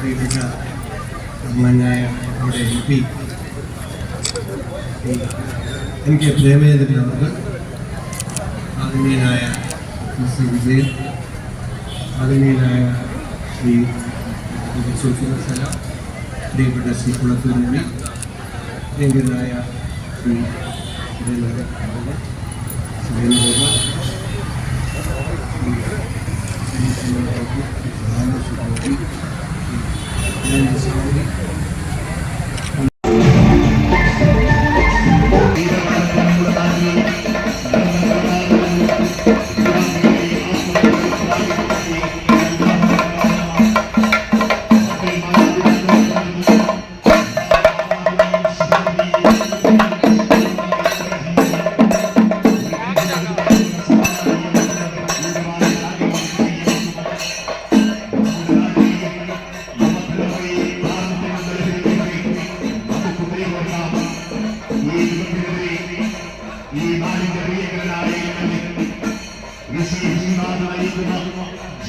പ്രിയപ്പെട്ട ബഹുമാനായ നമ്മുടെ എം പി. എനിക്ക് പ്രേമചന്ദ്രനവർക്ക് ആദരണീയനായ ശ്രീ വിജയൻ ആദരണീയനായ ശ്രീ സുൽഫുസല പ്രിയപ്പെട്ട ശ്രീ കുളത്തൂർ മുനി പ്രിയങ്കരനായ ശ്രീ സുരേന്ദ്രൻ സുരേന്ദ്രകുമാർ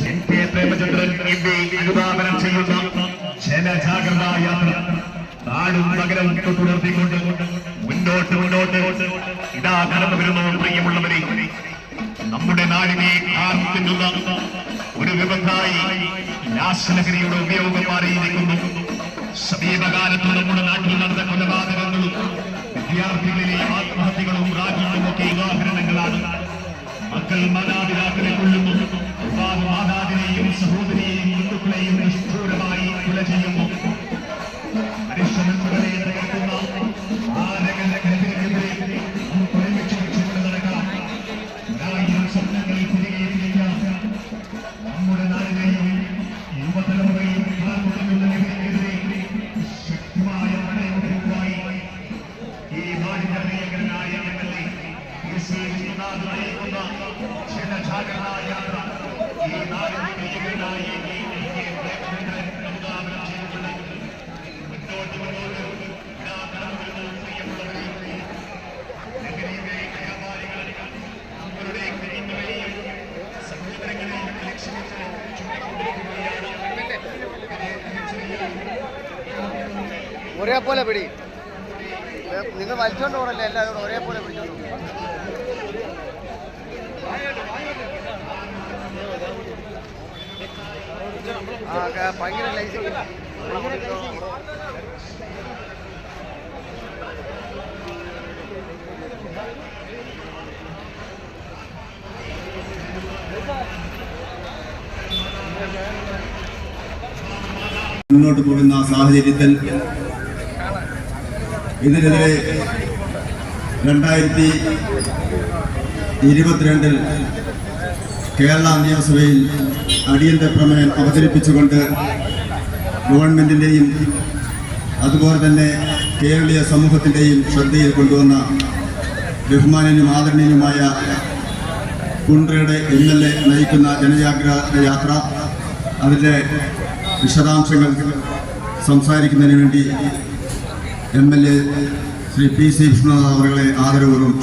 എൻ കെ പ്രേമചന്ദ്രൻ അനുധാപനം ചെയ്യുന്ന ജനജാഗ്രതാ യാത്ര. നാടും നഗരവും തുടർത്തിക്കൊണ്ട് മുന്നോട്ട് മുന്നോട്ട് ഇതാ കടന്നു വരുന്നു പ്രിയമുള്ളവരെ. നമ്മുടെ നാടിനെ കാർത്തിന്നുള്ള ഒരു വിപത്തായി രാസലഹരിയുടെ ഉപയോഗം മാറിയിരിക്കുന്നു. സമീപകാലത്ത് നമ്മുടെ നാട്ടിൽ നടന്ന കൊലപാതകങ്ങളും വിദ്യാർത്ഥികളിലെ ആത്മഹത്യകളും രാജ്യങ്ങളുമൊക്കെ ഉദാഹരണങ്ങളാണ്. മക്കൾ മാതാപിതാക്കളെ കൊല്ലുന്നു. ഈ നാടിന്റെ പ്രിയങ്കരനായ എംഎൽഎ പി സി വിശ്വനാഥ് നയിക്കുന്ന ജനജാഗ്രതാ യാത്ര ഈ നാടിന്റെ പ്രിയങ്കരനായ എംപി കെ പ്രേമചന്ദ്രൻ അനുധാപനം ചെയ്തുകൊണ്ട് മുന്നോട്ട് മുന്നോട്ട് ഇതാ കടന്നു വരുന്ന പ്രിയമുള്ളവരെ നഗരിയിലെ വ്യാപാരികൾ അവരുടെ കുഞ്ഞുങ്ങളെയും സഹോദരങ്ങളെയും ലക്ഷ്യമിട്ട് ചുറ്റിക്കൊണ്ടിരിക്കുകയാണ് ഒരേപോലെ പിടി. നിങ്ങൾ വലിച്ചോണ്ട് പോകണല്ലേ എല്ലാവരും ഒരേപോലെ പിടിച്ചോണ്ട്. ആ ഭയങ്കര ലൈസിങ് ഭയങ്കര ലൈസിങ് മുന്നോട്ട് പോകുന്ന സാഹചര്യത്തിൽ ഇതിനെതിരെ രണ്ടായിരത്തി ഇരുപത്തിരണ്ടിൽ കേരള നിയമസഭയിൽ അടിയന്തര പ്രമേയം അവതരിപ്പിച്ചുകൊണ്ട് ഗവൺമെന്റിന്റെയും അതുപോലെ തന്നെ കേരളീയ സമൂഹത്തിന്റെയും ശ്രദ്ധയിൽ കൊണ്ടുവന്ന ബഹുമാനനും ആദരണീയനുമായ കുണ്ട്രയുടെ എം എൽ എ നയിക്കുന്ന ജനജാഗ്രത യാത്ര അതിന്റെ വിശദാംശങ്ങൾ സംസാരിക്കുന്നതിന് വേണ്ടി M L A Shri P C Vishnunath അവരുടെ ആദരപൂർവം